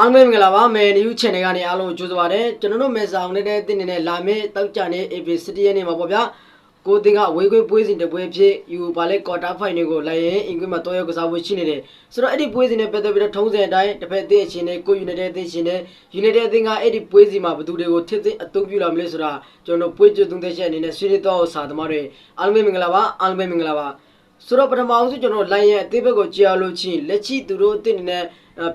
အားလုံးပဲမင်္ဂလာပါမယ် new channel ကနေအားလုံးကိုကြိုဆိုပါရစေကျွန်တော်တို့မယ်ဆောင်နေတဲ့တင်းနေတဲ့လာမယ့်တောက်ကြနေ AP City ရဲ့နေ့မှာပေါ့ဗျာကိုတင်ကအဝေးခွေးပွဲစဉ်တစ်ပွဲဖြစ်ယူပါလေကွာတာဖိုင်တွေကိုလိုက်ရင်အင်္ဂလိပ်မှာတော့ရောက်ကစားဖို့ရှိနေတယ်ဆိုတော့အဲ့ဒီပွဲစဉ်နဲ့ပတ်သက်ပြီးတော့ထုံးစံအတိုင်းတစ်ဖက်အသင်းအချင်းနဲ့ကို United အသင်းရှင်နဲ့ United အသင်းကအဲ့ဒီပွဲစဉ်မှာဘယ်သူတွေကိုထစ်သင်းအသုံးပြုလာမလဲဆိုတာကျွန်တော်ပွဲကြွသုံးသက်ချက်အနေနဲ့ဆွေးနွေးတော့စာသမားတွေအားလုံးပဲမင်္ဂလာပါအားလုံးပဲမင်္ဂလာပါ ဆိုတော့ပထမအောင်ဆုံးကျွန်တော်လိုင်းရဲ့အသေးဘက်ကိုကြာလို့ချင်းလက်ရှိသူတို့အစ်တင်နေတဲ့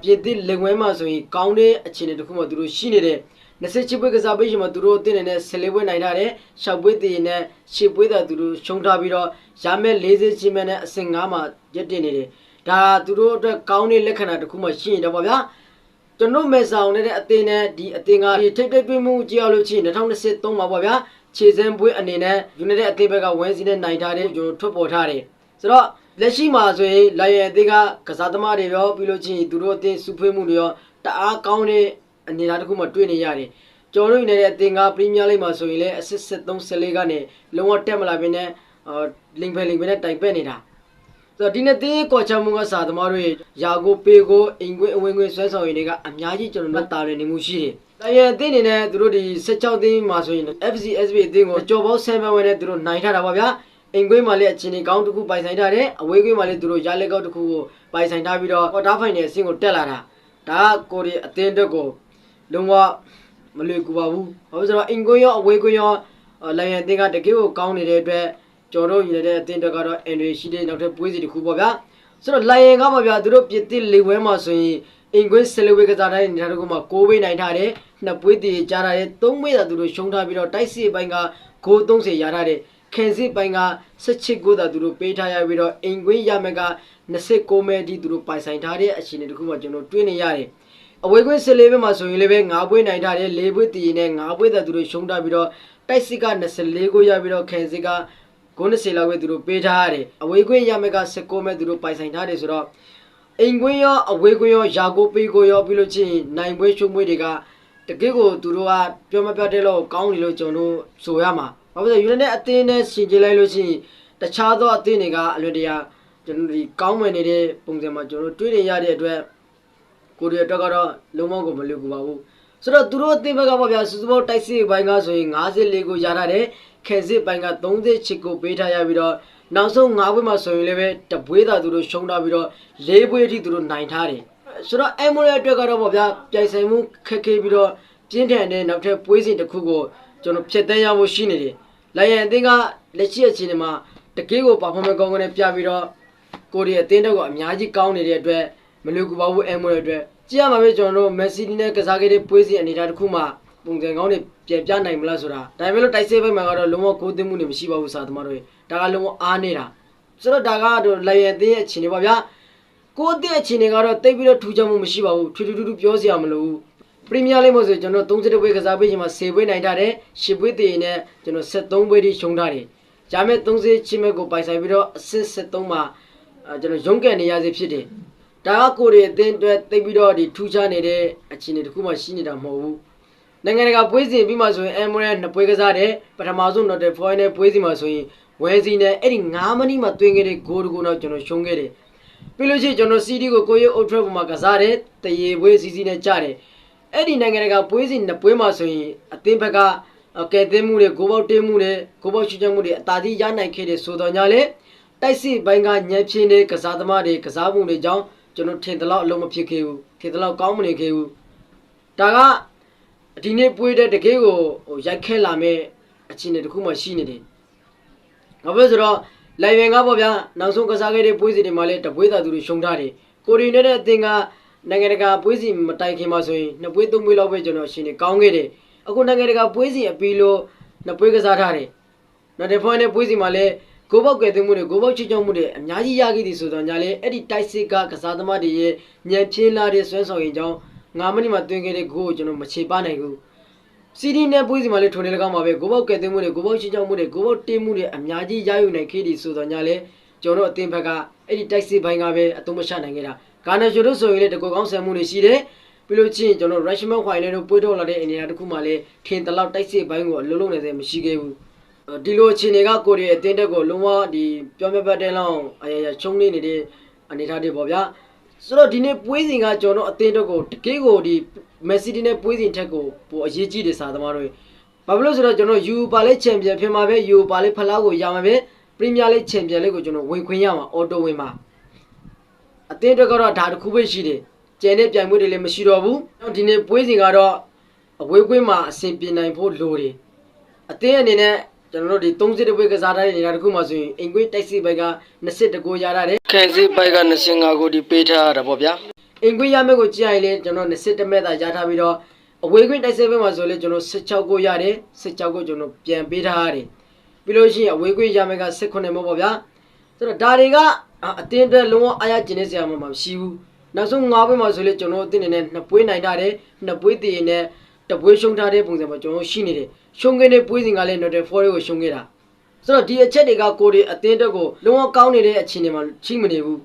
ပြည်သစ်လက်ဝဲမှာဆိုရင်ကောင်းတဲ့အခြေအနေတစ်ခုမှသူတို့ရှိနေတယ်20ချစ်ပွဲကစားပေးရှင်မှာသူတို့အစ်တင်နေတဲ့ဆယ်လေးပွဲနိုင်ထားတယ်ရှောက်ပွဲတည်နဲ့ရှစ်ပွဲသာသူတို့ရှုံးထားပြီးတော့ရမဲ့40ချစ်မဲ့နဲ့အဆင့်9မှာရက်တင်နေတယ်ဒါသူတို့အတွက်ကောင်းတဲ့လက္ခဏာတစ်ခုမှရှိနေတယ်ပေါ့ဗျာကျွန်တော်မဲဆောင်နေတဲ့အတင်းနဲ့ဒီအတင်းကဒီထိတ်ထိတ်ပြင်းမှုကြည့်ရလို့ရှိရင်2023မှာပေါ့ဗျာခြေစမ်းပွဲအနေနဲ့ယူနိုက်တက်အတင်းဘက်ကဝင်းစီနဲ့နိုင်ထားတဲ့ကျွန်တော်ထွက်ပေါ်ထားတယ် ဆိုတော့လက်ရှိမှာဆိုရင်လိုင်ယန်အတင်းကကစားသမားတွေရောပြီးလို့ရှိရင်သူတို့အတင်းစုဖွေးမှုတွေရောတအားကောင်းတဲ့အနေအထားတစ်ခုမှတွေ့နေရတယ်ကျွန်တော်တို့ယူနိုက်တက်အတင်းကပရီးမီးယားလိဂ်မှာဆိုရင်လည်းအဆစ်73 14ကနေလုံးဝတက်မလာဘဲနဲ့အာလင်ဖယ်လင်ဖယ်နဲ့တိုင်ပက်နေတာဆိုတော့ဒီနေ့တင်းကော်ချမှုကစာသမားတို့ရဲ့ယာကိုပေကိုအင်ကွင်းအဝင်ကွင်းဆွဲဆောင်ရည်တွေကအများကြီးကျွန်တော်တို့တာရနေမှုရှိတယ်။ဒါရဲ့အသင်းအနေနဲ့သူတို့ဒီ16တင်းမှာဆိုရင် FC SB အသင်းကိုကြော်ပေါင်း7ဝင်နဲ့သူတို့နိုင်ထားတာပါဗျာ။ အင်ကွင်းမှာလည်းအခြေအနေကောင်းတစ်ခုပိုင်ဆိုင်ထားတယ်။အဝေးကွင်းမှာလည်းသူတို့ရလက်ကောက်တစ်ခုကိုပိုင်ဆိုင်ထားပြီးတော့ကွာတာဖိုင်နယ်အဆင့်ကိုတက်လာတာ။ဒါကကိုရီအသင်းတက်ကိုလုံးဝမလွယ်ကူပါဘူး။ဘာလို့လဲဆိုတော့အင်ကွင်းရောအဝေးကွင်းရောလိုင်ယန်အသင်းကတကယ်ကိုကောင်းနေတဲ့အတွက်ကျော်တို့ယူနေတဲ့အတင်းတက်ကတော့အန်ရီရှိတဲ့နောက်ထပ်ပွဲစီတစ်ခုပေါ့ဗျာဆိုတော့လိုင်ယန်ကပါဗျာသူတို့ပြစ်တစ်လေဝဲမှာဆိုရင်အင်ကွင်းဆယ်လဝဲကစားတဲ့နေရာတစ်ခုမှာ6ပေးနိုင်ထားတယ်နှစ်ပွဲတည်ကြားထားတယ်3ပေးသာသူတို့ရှုံးထားပြီးတော့တိုက်စစ်ပိုင်းကဂိုး30ရထားတယ် ခင်စစ်ပိုင်းက16ဂိုးသာသူတို့ပေးထားရပြီးတော့အင်ကွင်းရမက်က29မဲဒီသူတို့ပိုင်ဆိုင်ထားတဲ့အခြေအနေတစ်ခုမှာကျွန်တော်တွေ့နေရတယ်အဝေးကွင်း14ဘက်မှာဆိုရင်လည်းပဲ9ပွဲနိုင်ထားတယ်4ပွဲတည်နေ9ပွဲသာသူတို့ရှုံးထားပြီးတော့တိုက်စစ်က24ဂိုးရပြီးတော့ခင်စစ်ကကိုး20လောက်ပဲသူတို့ပေးထားရတယ်အဝေးကွင်းရမယ်က16မဲ့သူတို့ပိုင်ဆိုင်ထားတယ်ဆိုတော့အိမ်ကွင်းရောအဝေးကွင်းရောယာကိုပေးကိုရောပြီးလို့ချင်းနိုင်ပွဲရှုံးပွဲတွေကတကယ့်ကိုသူတို့ကပြောမပြတ်တဲ့လို့ကောင်းတယ်လို့ကျွန်တော်တို့ဆိုရမှာ ဘာဖြစ်လို့ယူနိုက်တက်အသင်းနဲ့ရှင်ကြည့်လိုက်လို့ရှိရင်တခြားသောအသင်းတွေကအလွယ်တရာကျွန်တော်ဒီကောင်းဝင်နေတဲ့ပုံစံမှာကျွန်တော်တို့တွေးနေရတဲ့အတွက်ကိုရီးယားအတွက်ကတော့လုံးဝကိုမလွယ်ကူပါဘူးဆိုတော့သူတို့အသင်းဘက်ကပေါ့ဗျာစူစဘောတိုက်စစ်ဘိုင်းကဆိုရင်54ကိုရထားတယ်ခဲစစ်ဘိုင်းက38ကိုပေးထားရပြီးတော့နောက်ဆုံး5ပွဲမှာဆိုရင်လည်းပဲတပွဲသာသူတို့ရှုံးထားပြီးတော့၄ပွဲအထိသူတို့နိုင်ထားတယ်ဆိုတော့အမိုရီအတွက်ကတော့ပေါ့ဗျာပြိုင်ဆိုင်မှုခက်ခဲပြီးတော့ပြင်းထန်တဲ့နောက်ထပ်ပွဲစဉ်တစ်ခုကို ကျွန်တော်ဖြတ်တန်းရဖို့ရှိနေတယ်လိုင်ယန်အသင်းကလက်ရှိအခြေအနေမှာတကယ်ကိုပါဖော်မန်ကောင်းကောင်းနဲ့ပြပြီးတော့ကိုရီးယားအသင်းတက်ကအများကြီးကောင်းနေတဲ့အတွက်မလွယ်ကူပါဘူးအဲမို့တဲ့အတွက်ကြည့်ရမှာပဲကျွန်တော်တို့မက်ဆီနဲ့ကစားခဲ့တဲ့ပွဲစဉ်အနေအထားတစ်ခုမှပုံစံကောင်းတွေပြန်ပြနိုင်မလားဆိုတာဒါပေမဲ့လို့တိုက်စစ်ဘက်မှာကတော့လုံးဝကိုးသိမှုတွေမရှိပါဘူးစာသမားတို့ရေဒါကလုံးဝအားနေတာဆိုတော့ဒါကတော့လိုင်ယန်အသင်းရဲ့အခြေအနေပါဗျာကိုအသင်းအခြေအနေကတော့တိတ်ပြီးတော့ထူးခြားမှုမရှိပါဘူးထူးထူးထူးထူးပြောစရာမလိုဘူး ပရီးမီးယားလိဂ်မှာဆိုကျွန်တော်30ပွဲကစားပေးချိန်မှာ10ပွဲနိုင်ထားတယ်10ပွဲတည်နဲ့ကျွန်တော်73ပွဲထိရှုံးထားတယ်ဂျာမဲ့30ချင်းမဲ့ကိုပိုင်ဆိုင်ပြီးတော့အဆင့်73မှာအဲကျွန်တော်ရုံးကန်နေရစေဖြစ်တယ်။ဒါကကိုရီအသင်းအတွက်တိတ်ပြီးတော့ဒီထူးခြားနေတဲ့အခြေအနေတစ်ခုမှရှိနေတာမဟုတ်ဘူး။နိုင်ငံတကာပွဲစဉ်ပြီးမှဆိုရင်အမ်မိုရဲနှစ်ပွဲကစားတယ်ပထမဆုံးတော့တဲ့ foil နဲ့ပွဲစဉ်မှာဆိုရင်ဝဲစီနဲ့အဲ့ဒီ9မိနစ်မှတွင်းခဲ့တဲ့ဂိုးတကူတော့ကျွန်တော်ရှုံးခဲ့တယ်။ပြီးလို့ရှိရင်ကျွန်တော် CD ကိုကိုရီအိုထရက်ပေါ်မှာကစားတယ်တရေပွဲစီစီနဲ့ကြတယ်။ အဲ့ဒီနိုင်ငံတကာပွဲစဉ်နှစ်ပွဲမှာဆိုရင်အသင်းဘက်ကကဲသိမ်းမှုတွေဂိုးပေါက်တင်းမှုတွေဂိုးပေါက်ရှုချမှုတွေအသာကြီးရနိုင်ခဲ့တယ်ဆိုတော့ညာလေတိုက်စစ်ဘိုင်းကညံပြင်းတဲ့ကစားသမားတွေကစားမှုတွေကြောင့်ကျွန်တော်ထင်သလောက်အလုံးမဖြစ်ခဲ့ဘူးထင်သလောက်ကောင်းမနေခဲ့ဘူးဒါကဒီနေ့ပွေးတဲ့တကယ်ကိုဟိုရိုက်ခဲလာမဲ့အခြေအနေတစ်ခုမှရှိနေတယ်ဘာဖြစ်လို့ဆိုတော့လိုင်ဝင်ကပေါ့ဗျာနောက်ဆုံးကစားခဲ့တဲ့ပွေးစီတွေမှာလည်းတပွေးသာသူတွေရှုံးထားတယ်ကိုရီနဲ့တဲ့အသင်းက နိုင်ငံတကာပွေးစီမတိုင်ခင်မှာဆိုရင်နှစ်ပွေးသုံးပွေးလောက်ပဲကျွန်တော်ရှင်နေကောင်းခဲ့တယ်အခုနိုင်ငံတကာပွေးစီအပီလို့နှစ်ပွေးကစားထားတယ်နော်ဒီဖွင့်တဲ့ပွေးစီမှာလည်းကိုပေါက်ကဲသွင်းမှုတွေကိုပေါက်ချစ်ချောင်းမှုတွေအများကြီးရခဲ့သည်ဆိုတော့ညာလေအဲ့ဒီတိုက်စစ်ကကစားသမားတွေရဲ့ညံပြင်းလာတဲ့ဆွဲဆောင်ရင်ကြောင်း9မိနစ်မှသွင်းခဲ့တဲ့ဂိုးကိုကျွန်တော်မချေပနိုင်ဘူးစီဒီနဲ့ပွေးစီမှာလည်းထုံနေလကောင်းပါပဲကိုပေါက်ကဲသွင်းမှုတွေကိုပေါက်ချစ်ချောင်းမှုတွေကိုပေါက်တင်းမှုတွေအများကြီးရယူနိုင်ခဲ့သည်ဆိုတော့ညာလေကျွန်တော်တို့အသင်းဘက်ကအဲ့ဒီတိုက်စစ်ဘိုင်းကပဲအသုံးမချနိုင်ခဲ့တာ ဂါနာရှိုတို့ဆိုရင်လည်းတကောကောင်းဆန်မှုတွေရှိတယ်ပြီးလို့ချင်းကျွန်တော် Rashman White နဲ့တို့ပွေးထုတ်လာတဲ့အနေအထားတစ်ခုမှလည်းထင်တလောက်တိုက်စစ်ဘိုင်းကိုအလုံးလုံးနေစေမရှိခဲ့ဘူးဒီလိုအခြေအနေကကိုရီးယားအတင်းတက်ကိုလုံးဝဒီပြောပြပတ်တဲ့လောက်အရာရာချုံနေနေတဲ့အနေအထားတွေပေါ့ဗျာဆိုတော့ဒီနေ့ပွဲစဉ်ကကျွန်တော်တို့အသင်းတော့ကိုတကယ်ကိုဒီမက်ဆီတီနဲ့ပွဲစဉ်ထက်ကိုပိုအရေးကြီးတယ်စာသမားတို့ဘာဖြစ်လို့ဆိုတော့ကျွန်တော်ယူပါလေးချန်ပီယံဖြစ်မှာပဲယူပါလေးဖလားကိုရမှာပဲပရီးမီးယားလိချန်ပီယံလိကိုကျွန်တော်ဝင်ခွင့်ရမှာအော်တိုဝင်မှာ အသင်းတော့ကတော့ဒါတစ်ခုပဲရှိတယ်ကျန်တဲ့ပြိုင်ပွဲတွေလည်းမရှိတော့ဘူးဒီနေ့ပွဲစဉ်ကတော့အဝေးကွင်းမှာအဆင်ပြေနိုင်ဖို့လိုတယ်အသင်းအနေနဲ့ကျွန်တော်တို့ဒီ30ပွဲကစားထားတဲ့နေရာတစ်ခုမှာဆိုရင်အင်ကွေးတိုက်စီဘက်က20ကိုရရတယ်ခဲစီပိုက်က25ကိုဒီပေးထားရတာပေါ့ဗျာအင်ကွေးရမယ့်ကိုကြည့်ရရင်လေကျွန်တော်20မဲ့တာရထားပြီးတော့အဝေးကွင်းတိုက်စီဘက်မှာဆိုလေကျွန်တော်16ကိုရတယ်16ကိုကျွန်တော်ပြန်ပေးထားရတယ်ပြီးလို့ရှိရင်အဝေးကွင်းရမယ့်က18မို့ပေါ့ဗျာဆိုတော့ဒါတွေက အတင်းအတွက်လုံးဝအားရကျင်နေစရာမှမရှိဘူးနောက်ဆုံး9ပွဲမှာဆိုလေကျွန်တော်အတင်းနေနဲ့နှစ်ပွဲနိုင်တာတယ်နှစ်ပွဲတည်ရင်နဲ့တပွဲရှုံးထားတဲ့ပုံစံမှာကျွန်တော်ရှိနေတယ်ရှုံးခဲ့တဲ့ပွဲစဉ်ကလည်း Note 4ကိုရှုံးခဲ့တာဆိုတော့ဒီအချက်တွေကကိုယ်တွေအတင်းအတွက်ကိုလုံးဝကောင်းနေတဲ့အခြေအနေမှာရှိမနေဘူး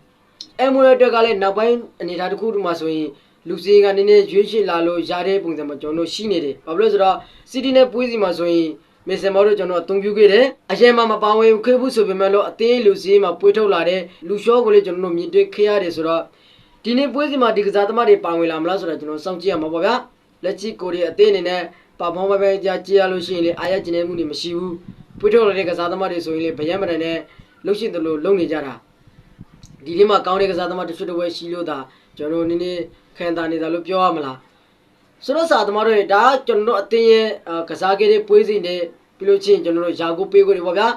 အဲမိုရတက်ကလည်းနောက်ပိုင်းအနေအထားတစ်ခုတည်းမှာဆိုရင်လူစီကနည်းနည်းရွေးချယ်လာလို့ရတဲ့ပုံစံမှာကျွန်တော်တို့ရှိနေတယ်။ဘာဖြစ်လို့လဲဆိုတော့စီးတီနဲ့ပွေးစီမှာဆိုရင် မစ်ဆန်မော်တို့ကျွန်တော်အသုံးပြုခဲ့တယ်။အရင်မှမပါဝင်ခဲ့ဘူးဆိုပေမဲ့လို့အသေးလူစီမှာပွေးထုတ်လာတဲ့လူရှော့ကိုလည်းကျွန်တော်တို့မြင်တွေ့ခဲ့ရတယ်ဆိုတော့ဒီနေ့ပွေးစီမှာဒီကစားသမားတွေပါဝင်လာမလားဆိုတော့ကျွန်တော်စောင့်ကြည့်ရမှာပေါ့ဗျာ။လက်ချီကိုတွေအသေးအနေနဲ့ပါဖောင်းပဲပဲကြာကြည့်ရလို့ရှိရင်လေအားရကျင်နေမှုတွေမရှိဘူး။ပွေးထုတ်လာတဲ့ကစားသမားတွေဆိုရင်လေဗယံမတန်နဲ့လှုပ်ရှင်တယ်လို့လုပ်နေကြတာ။ဒီနေ့မှာကောင်းတဲ့ကစားသမားတစ်ချို့တစ်ဝက်ရှိလို့ဒါကျွန်တော်တို့နည်းနည်းခံတာနေတာလို့ပြောရမလား ဆိုတော့စာသမားတို့ရဲ့ဒါကကျွန်တော်တို့အတင်းရဲ့အာကစားခဲ့တဲ့ပွဲစဉ်နဲ့ပြီးလို့ချင်းကျွန်တော်တို့ယာကိုပေးကိုတွေပေါ့ဗျာ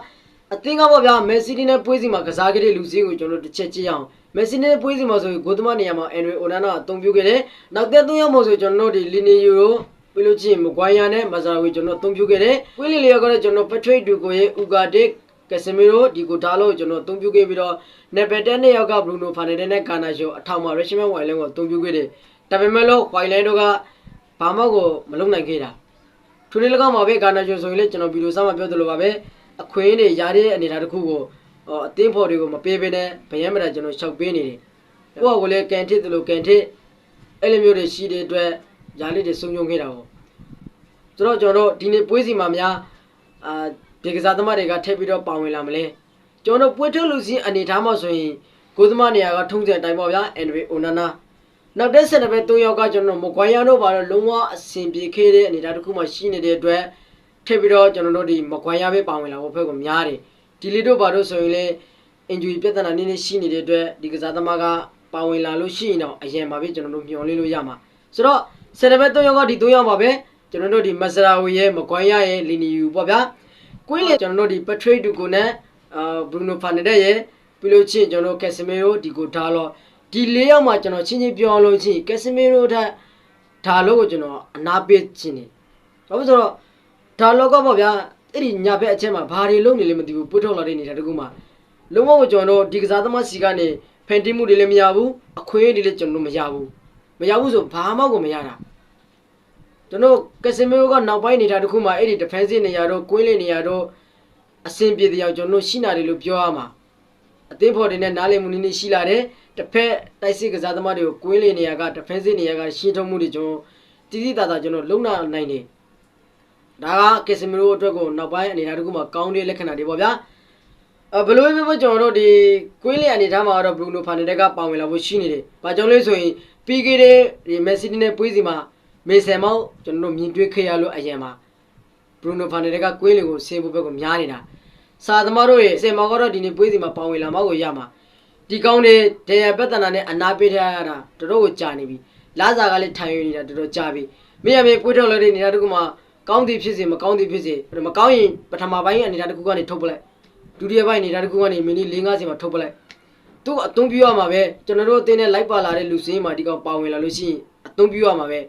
အတင်းကပေါ့ဗျာမက်ဆီတီနဲ့ပွဲစဉ်မှာကစားခဲ့တဲ့လူစင်းကိုကျွန်တော်တို့တစ်ချက်ကြည့်အောင်မက်ဆီနဲ့ပွဲစဉ်မှာဆိုရင်ဂိုသမနေရာမှာအန်ဒရီအိုနာနာအသုံးပြုခဲ့တယ်နောက်တဲ့သုံးယောက်မို့ဆိုကျွန်တော်တို့ဒီလီနီယူရိုပြီးလို့ချင်းမကွိုင်းယာနဲ့မဇာဝီကျွန်တော်အသုံးပြုခဲ့တယ်ကွင်းလီလီယာကတော့ကျွန်တော်ပထရိတ်ဒူကိုရဲ့ဥဂါဒစ်ကက်စမီရိုဒီကိုဒါလို့ကျွန်တော်အသုံးပြုခဲ့ပြီးတော့နေပယ်တက်နှစ်ယောက်ကဘရူနိုဖာနယ်ဒန်နဲ့ကာနာရှိုအထောက်မှာရက်ရှမန်ဝိုင်လန်ကိုအသုံးပြုခဲ့တယ်ဒါပေမဲ့လို့ဝိုင်လန်တို့က ဘာမှကိုမလုပ်နိုင်ခဲ့တာထိုနေ့၎င်းမှာပဲကာနာရှိုဆိုရင်လည်းကျွန်တော်ဗီဒီယိုဆာမှာပြောသလိုပါပဲအခွင့်အရေးရတဲ့အနေအထားတစ်ခုကိုအော်အသင်းဖော်တွေကိုမပေးဘဲနဲ့ဗယံမတာကျွန်တော်ရှောက်ပေးနေတယ်ကိုယ့်ကိုယ်လည်းကန်ထစ်တယ်လို့ကန်ထစ်အဲ့လိုမျိုးတွေရှိတဲ့အတွက်ယာလေးတွေစုံယုံခဲ့တာပေါ့ဆိုတော့ကျွန်တော်တို့ဒီနေ့ပွဲစီမှာများအာဒီကစားသမားတွေကထည့်ပြီးတော့ပါဝင်လာမလဲကျွန်တော်တို့ပွဲထုတ်လူစင်းအနေထားမှာဆိုရင်ကိုသမားနေရာကထုံးစံအတိုင်းပေါ့ဗျာအန်ဒရီအိုနာနာ နောက်တဲ့ဆက်တဲ့ဘက်၃ယောက်ကကျွန်တော်မကွိုင်းရတို့ပါတော့လုံးဝအဆင်ပြေခဲ့တဲ့အနေအထားတစ်ခုမှရှိနေတဲ့အတွက်ထည့်ပြီးတော့ကျွန်တော်တို့ဒီမကွိုင်းရပဲပါဝင်လာဖို့ဖက်ကများတယ်ဒီလီတို့ပါတော့ဆိုရင်လေ injury ပြဿနာနည်းနည်းရှိနေတဲ့အတွက်ဒီကစားသမားကပါဝင်လာလို့ရှိရင်တော့အရင်ပါပဲကျွန်တော်တို့မျှော်လင့်လို့ရမှာဆိုတော့ဆက်တဲ့ဘက်၃ယောက်ကဒီ၃ယောက်ပါပဲကျွန်တော်တို့ဒီမဆရာဝီရဲ့မကွိုင်းရရဲ့လီနီယူပေါ့ဗျာကွင်းလေကျွန်တော်တို့ဒီပထရိတ်ဒူကိုနဲ့အာဘရူနိုဖာနဒက်ရဲ့ပြီးလို့ချင်းကျွန်တော်ကက်စမီရိုဒီကိုထားလို့ ဒီ၄ယောက်မှာကျွန်တော်ချင်းချင်းပြောလို့ချင်းကက်စမီရိုထက်ဒါလို့ကိုကျွန်တော်အနာပေးခြင်းနေဘာလို့ဆိုတော့ဒါလို့ကပေါ့ဗျာအဲ့ဒီညာဘက်အချက်မှာဘာတွေလုပ်နေလဲမသိဘူးပုတ်ထုတ်လာတဲ့နေတာတကူမှာလုံးဝကျွန်တော်တို့ဒီကစားသမားစီကနေဖန်တီးမှုတွေလည်းမရဘူးအခွင့်အရေးတွေလည်းကျွန်တော်တို့မရဘူးမရဘူးဆိုဘာမှကိုမရတာကျွန်တော်ကက်စမီရိုကနောက်ပိုင်းနေတာတခုမှအဲ့ဒီ defensive နေရာတော့ကွင်းလင်းနေရာတော့အဆင်ပြေတဲ့အောင်ကျွန်တော်ရှိနာတယ်လို့ပြောရမှာ အသင်းဖော်တွေနဲ့နားလည်မှုနည်းနည်းရှိလာတယ်တစ်ဖက်တိုက်စစ်ကစားသမားတွေကိုကွင်းလင်းနေရာက defensive နေရာကရှင်းထုတ်မှုတွေကျွန်တော်တိတိတသာကျွန်တော်လုံနာနိုင်တယ်ဒါကကက်စမီရိုအတွက်ကိုနောက်ပိုင်းအနေအထားတခုမှကောင်းတဲ့လက္ခဏာတွေပေါ့ဗျာအဘယ်လိုပဲပဲကျွန်တော်တို့ဒီကွင်းလင်းအနေထားမှာတော့ဘရူနိုဖာနယ်ဒက်ကပါဝင်လာဖို့ရှိနေတယ်။ဘာကြောင့်လဲဆိုရင်ပြီးခဲ့တဲ့ဒီမက်ဆီတီနဲ့ပွဲစီမှာမေဆယ်မောက်ကျွန်တော်တို့မြင်တွေ့ခဲ့ရလို့အရင်မှာဘရူနိုဖာနယ်ဒက်ကကွင်းလင်းကိုဆင်းဖို့ဘက်ကိုများနေတာ။ စာသမားတို့ရဲ့ဆယ်မောက်ကတော့ဒီနေ့ပွဲစီမှာပါဝင်လာမှကိုရမှာ။ဒီကောင်းတဲ့ဒေယပတနာနဲ့အနာပေးထားရတာတော်တော်ကိုကြာနေပြီ။လာစာကလည်းထိုင်ရနေတာတော်တော်ကြာပြီ။မင်းရမေပွဲထုတ်လို့တဲ့နေတာတခုမှကောင်းသည်ဖြစ်စေမကောင်းသည်ဖြစ်စေမကောင်းရင်ပထမပိုင်းအနေထားတစ်ခုကနေထုတ်ပလိုက်ဒုတိယပိုင်းအနေထားတစ်ခုကနေမိနစ်4-50မှာထုတ်ပလိုက်သူ့အသုံးပြုရမှာပဲကျွန်တော်တို့အတင်းနဲ့လိုက်ပါလာတဲ့လူစင်းမှာဒီကောင်ပါဝင်လာလို့ရှိရင်အသုံးပြုရမှာပဲ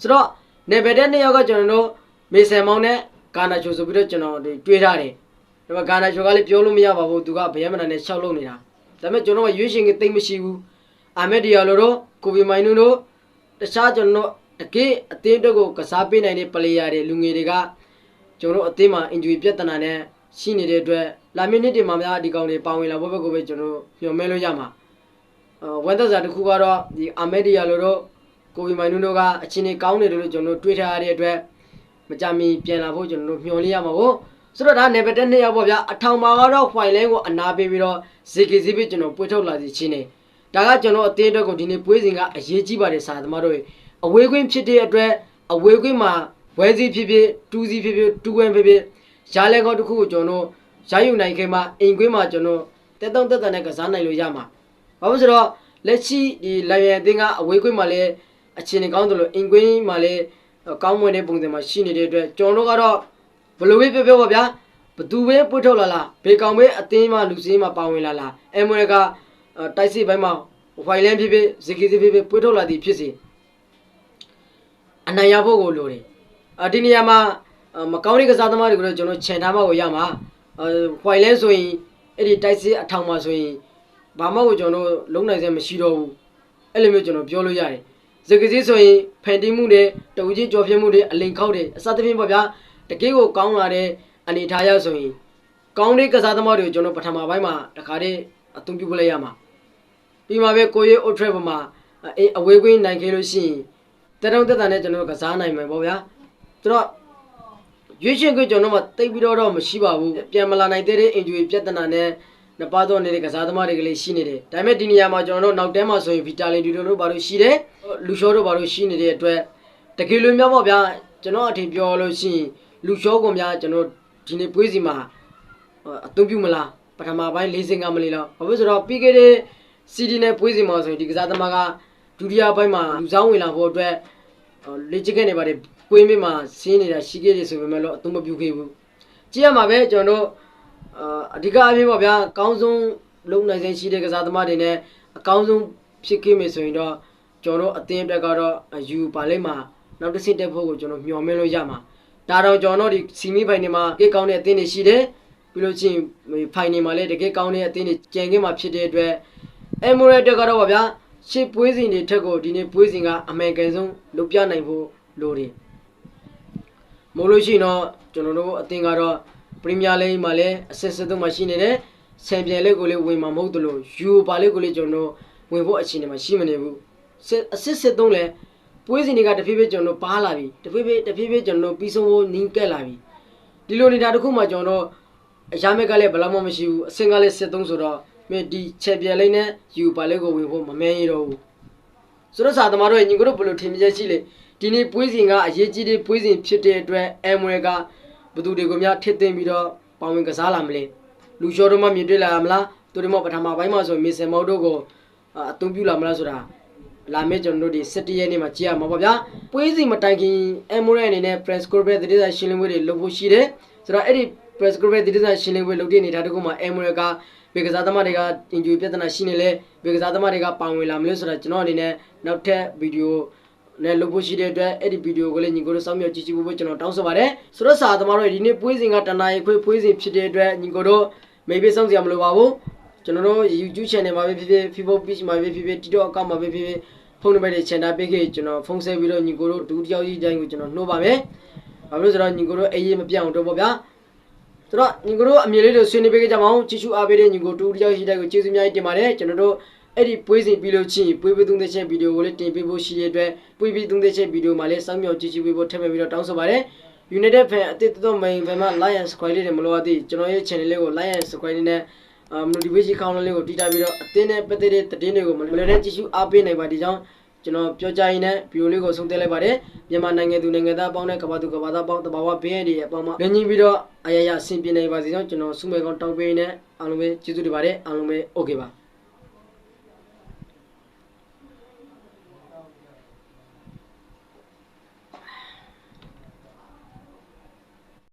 ဆိုတော့နေဗယ်တဲ့နှစ်ယောက်ကကျွန်တော်တို့မေဆန်မောင်နဲ့ကာနာချိုဆိုပြီးတော့ကျွန်တော်တွေတွေးထားတယ် ဒါပေမဲ့ကာနာချိုကလည်းပြောလို့မရပါဘူးသူကဗယက်မနာနဲ့ရှောက်လို့နေတာဒါပေမဲ့ကျွန်တော်ကရွေးရှင်ကတိတ်မရှိဘူးအာမက်ဒီယာလိုတို့ကိုဗီမိုင်နူတို့တခြားကျွန်တော်တကယ်အသင်းအတွက်ကိုကစားပေးနိုင်တဲ့ပလေယာတွေလူငယ်တွေကကျွန်တော်တို့အသင်းမှာ injury ပြဿနာနဲ့ရှိနေတဲ့အတွက်လာမီနစ်တွေမှာများဒီကောင်တွေပါဝင်လာဖို့ဘက်ကိုပဲကျွန်တော်ညှော်မဲလို့ရမှာအဝန်သက်စာတစ်ခုကတော့ဒီအာမက်ဒီယာလိုတို့ကိုဗီမိုင်နူတို့ကအချင်းကြီးကောင်းနေတယ်လို့ကျွန်တော်တို့တွေးထားရတဲ့အတွက်မကြမီပြန်လာဖို့ကျွန်တော်တို့မျှော်လင့်ရမှာပေါ့ ဆိုတော့ဒါနေပတက်နှစ်ယောက်ပေါ့ဗျာအထောင်ပါကတော့ဖိုင်လိုင်းကိုအနာပေးပြီးတော့ဇေကီစီပြီးကျွန်တော်ပွေထုတ်လာစီချင်းနေဒါကကျွန်တော်အတင်းအတွက်ကိုဒီနေ့ပွဲစဉ်ကအရေးကြီးပါတယ်စာသမားတို့ရေအဝေးကွင်းဖြစ်တဲ့အတွက်အဝေးကွင်းမှာဝဲစီဖြစ်ဖြစ်တူးစီဖြစ်ဖြစ်တူးကွင်းဖြစ်ဖြစ်ရှားလဲကောတစ်ခုကိုကျွန်တော်ရယူနိုင်ခဲ့မှာအိမ်ကွင်းမှာကျွန်တော်တက်တောင့်တက်တန်နဲ့ကစားနိုင်လို့ရမှာဘာလို့ဆိုတော့လက်ရှိဒီလိုင်ရန်အသင်းကအဝေးကွင်းမှာလည်းအခြေအနေကောင်းတယ်လို့အိမ်ကွင်းမှာလည်းကောင်းမွန်တဲ့ပုံစံမှာရှိနေတဲ့အတွက်ကျွန်တော်တို့ကတော့ ဘယ်လိုပဲပြောပြောပါဗျာဘသူပဲပွတ်ထုတ်လာလားဘေကောင်ပဲအသင်းမှလူစင်းမှပါဝင်လာလားအမွေကတိုက်စစ်ပိုင်းမှာဝိုင်လန်ဖြစ်ဖြစ်ဇကီစီဖြစ်ဖြစ်ပွတ်ထုတ်လာသည်ဖြစ်စေအနိုင်ရဖို့ကိုလိုတယ်အဒီနေရာမှာမကောင်းတဲ့ကစားသမားတွေကိုတော့ကျွန်တော်ခြံထားမှကိုရမှာအဲဝိုင်လန်ဆိုရင်အဲ့ဒီတိုက်စစ်အထောင်မှာဆိုရင်ဘာမှကိုကျွန်တော်လုံနိုင်စရာမရှိတော့ဘူးအဲ့လိုမျိုးကျွန်တော်ပြောလို့ရတယ်ဇကစီဆိုရင်ဖန်တီးမှုတွေတဝူချင်းကြော်ပြမှုတွေအလိန်ခောက်တွေအစသဖြင့်ပေါ့ဗျာ တကယ်ကိုကောင်းလာတဲ့အနေထားရဆိုရင်ကောင်းတဲ့ကစားသမားတွေကိုကျွန်တော်ပထမပိုင်းမှာတခါတည်းအသုံးပြုပလိုက်ရမှာပြီးမှပဲကိုရီအိုထရက်ပေါ်မှာအေးအဝေးကွင်းနိုင်ခဲ့လို့ရှိရင်တရုံတက်တာနဲ့ကျွန်တော်ကစားနိုင်မယ်ပေါ့ဗျာဆိုတော့ရွေးရှင်ခွင့်ကျွန်တော်မှတိတ်ပြီးတော့တော့မရှိပါဘူးပြန်မလာနိုင်တဲ့အင်ဂျူရီပြဿနာနဲ့နပါတော့နေတဲ့ကစားသမားတွေကလေးရှိနေတယ်ဒါပေမဲ့ဒီနေရာမှာကျွန်တော်တို့နောက်တန်းမှာဆိုရင်ဗီတာလင်ဒီတို့ဘာလို့ရှိတယ်လူရှောတို့ဘာလို့ရှိနေတဲ့အတွက်တကယ်လို့များပေါ့ဗျာကျွန်တော်အထင်ပြောလို့ရှိရင် လူရှောကုန်များကျွန်တော်ဒီနေ့ပွဲစီမှာအသုံးပြုမလားပထမပိုင်း၄စင်ကမလေးတော့ဘာဖြစ်ဆိုတော့ပြီးခဲ့တဲ့ CD နဲ့ပွဲစီမှာဆိုရင်ဒီကစားသမားကဒုတိယပိုင်းမှာလူဆောင်ဝင်လာဖို့အတွက်လေ့ကျင့်ခဲ့နေပါတယ်ကွင်းမမှာဆင်းနေတာရှိခဲ့တယ်ဆိုပေမဲ့လို့အသုံးမပြုခဲ့ဘူးကြည့်ရမှာပဲကျွန်တော်တို့အာအဓိကအဖြစ်ပေါ့ဗျာအကောင်းဆုံးလုံနိုင်ခြင်းရှိတဲ့ကစားသမားတွေနဲ့အကောင်းဆုံးဖြစ်ခဲ့မယ်ဆိုရင်တော့ကျွန်တော်တို့အသင်းအတွက်ကတော့ယူပါလိမ့်မှာနောက်တစ်ဆင့်တက်ဖို့ကိုကျွန်တော်မျှော်မှန်းလို့ရမှာ ဒါတော့ကျွန်တော်တို့ဒီစီမီဖိုင်နေမှာတကယ်ကောင်းတဲ့အသင်းတွေရှိတယ်ပြီးလို့ချင်းဖိုင်နေမှာလည်းတကယ်ကောင်းတဲ့အသင်းတွေကြံခဲ့မှာဖြစ်တဲ့အတွက်အမိုရက်တက်ကတော့ပေါ့ဗျာရှစ်ပွဲစဉ်တွေထက်ကိုဒီနေ့ပွဲစဉ်ကအမေရိကန်ဆုံးလုပ်ပြနိုင်ဖို့လိုတယ်မဟုတ်လို့ရှိရင်တော့ကျွန်တော်တို့အသင်းကတော့ပရီးမီးယားလိဂ်မှာလည်းအဆင့်စစ်သုံးမှာရှိနေတယ်ဆန်ပြန်လေးကိုလည်းဝင်မှာမဟုတ်သလိုယူပါလေးကိုလည်းကျွန်တော်တို့ဝင်ဖို့အခြေအနေမှာရှိမနေဘူးစစ်အဆင့်စစ်သုံးလည်း ပွဲစဉ်တွေကတဖြည်းဖြည်းကျွန်တော်တို့ပါလာပြီတဖြည်းဖြည်းတဖြည်းဖြည်းကျွန်တော်တို့ပြီးဆုံးဖို့နင်းကက်လာပြီဒီလိုနေတာတစ်ခုမှကျွန်တော်တို့အရာမဲ့ကလည်းဘယ်လောက်မှမရှိဘူးအဆင့်ကလည်းစစ်သုံးဆိုတော့မင်းဒီချက်ပြန်လေးနဲ့ယူပါလေးကိုဝင်ဖို့မမဲရတော့ဘူးဆိုတော့စာသမားတို့ညီတို့ဘယ်လိုထင်မြင်ချက်ရှိလဲဒီနေ့ပွဲစဉ်ကအရေးကြီးတဲ့ပွဲစဉ်ဖြစ်တဲ့အတွက်အမွေကဘသူတွေကိုများထစ်သိမ်းပြီးတော့ပေါဝင်ကစားလာမလဲလူရှော်တို့မှမြင်တွေ့လာမလားသူတို့မှပထမပိုင်းမှာဆိုမေဆန်မောက်တို့ကိုအအသုံးပြုလာမလားဆိုတာ လာမယ့်ကျွန်တော်တို့ဒီ17ရက်နေ့မှာကြည့်ရမှာပေါ့ဗျာပွဲစဉ်မတိုင်ခင်အမွေအနေနဲ့ press corporate တတိယရှင်းလင်းပွဲတွေလုပ်ဖို့ရှိတယ်ဆိုတော့အဲ့ဒီ press corporate တတိယရှင်းလင်းပွဲလုပ်တဲ့အနေထားတခုမှာအမွေကဘေကစားသမားတွေက injury ပြဿနာရှိနေလဲဘေကစားသမားတွေကပါဝင်လာမလို့ဆိုတော့ကျွန်တော်အနေနဲ့နောက်ထပ်ဗီဒီယိုနဲ့လုပ်ဖို့ရှိတဲ့အတွက်အဲ့ဒီဗီဒီယိုကိုလည်းညီကိုတို့စောင့်မျှော်ကြည့်ကြည့်ဖို့ကျွန်တော်တောင်းဆိုပါတယ်ဆိုတော့စာသမားတို့ဒီနေ့ပွဲစဉ်ကတနာရီခွေပွဲစဉ်ဖြစ်တဲ့အတွက်ညီကိုတို့မေးပေးစောင့်စရာမလိုပါဘူး ကျွန်တော်တို့ YouTube channel မှာပဲဖြစ်ဖြစ် Facebook page မှာပဲဖြစ်ဖြစ် TikTok account မှာပဲဖြစ်ဖြစ်ဖုန်းနံပါတ်တွေ channel ပေးခဲ့ကျွန်တော်ဖုန်းဆက်ပြီးတော့ညီကိုတို့ဒူတယောက်ကြီးတိုင်းကိုကျွန်တော်နှိုးပါမယ်ဘာလို့လဲဆိုတော့ညီကိုတို့အေးအေးမပြောင်းတော့ပေါ့ဗျာဆိုတော့ညီကိုတို့အမြင်လေးတွေဆွေးနွေးပေးကြကြမအောင်ချီချူအားပေးတဲ့ညီကိုတူတယောက်ရှိတဲ့ကိုကျေးဇူးအများကြီးတင်ပါတယ်ကျွန်တော်တို့အဲ့ဒီပွဲစဉ်ပြီးလို့ချင်းပွဲပေးသုံးသက်ချက်ဗီဒီယိုကိုလည်းတင်ပေးဖို့ရှိတဲ့အတွက်ပွဲပြီးသုံးသက်ချက်ဗီဒီယိုမှာလည်းစောင့်မျှော်ကြည့်ကြည့်ပေးဖို့ထပ်မံပြီးတော့တောင်းဆိုပါတယ် United Fan အသစ်တော် main fan မှာ like and subscribe လေးတွေမလိုအပ်သေးကျွန်တော်ရဲ့ channel လေးကို like and subscribe လေးနဲ့ အာ notification ခေါင်းလေးကိုတီးထားပြီးတော့အသင်းနဲ့ပတ်သက်တဲ့သတင်းတွေကိုမလွယ်တဲ့ကြည့်ရှုအားပေးနိုင်ပါဒီကြောင့်ကျွန်တော်ပြောကြရင်းနဲ့ဗီဒီယိုလေးကိုဆုံးသက်လိုက်ပါတယ်မြန်မာနိုင်ငံသူနိုင်ငံသားအပေါင်းနဲ့ကမ္ဘာသူကမ္ဘာသားအပေါင်းတဘာဝဘေးရည်အပေါင်းမှာလင်းကြီးပြီးတော့အရရအဆင်ပြေနိုင်ပါစေကြောင်းကျွန်တော်ဆုမဲကောင်းတောင်းပေးနေအားလုံးပဲကျေးဇူးတင်ပါတယ်အားလုံးပဲ okay ပါ